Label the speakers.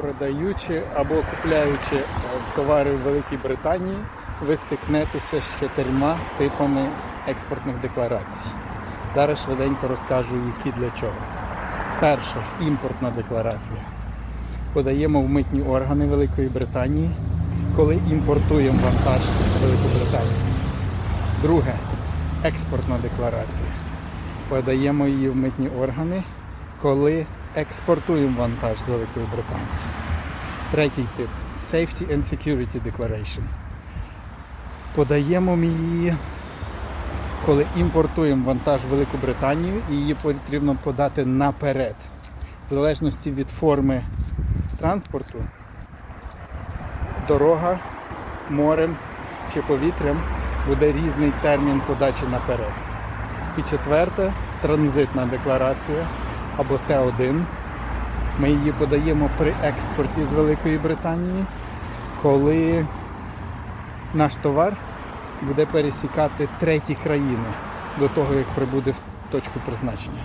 Speaker 1: продаючи або купляючи товари в Великій Британії, ви стикнетеся з чотирма типами експортних декларацій. Зараз швиденько розкажу, які для чого. Перше імпортна декларація. Подаємо в митні органи Великої Британії, коли імпортуємо вантаж в Велику Британію. Друге експортна декларація. Подаємо її в митні органи, коли експортуємо вантаж з Великої Британії. Третій тип Safety and Security Declaration. Подаємо ми її, коли імпортуємо вантаж в Велику Британію, і її потрібно подати наперед. В залежності від форми транспорту, дорога, морем чи повітрям буде різний термін подачі наперед. І четверте транзитна декларація або Т1. Ми її подаємо при експорті з Великої Британії, коли наш товар буде пересікати треті країни до того, як прибуде в точку призначення.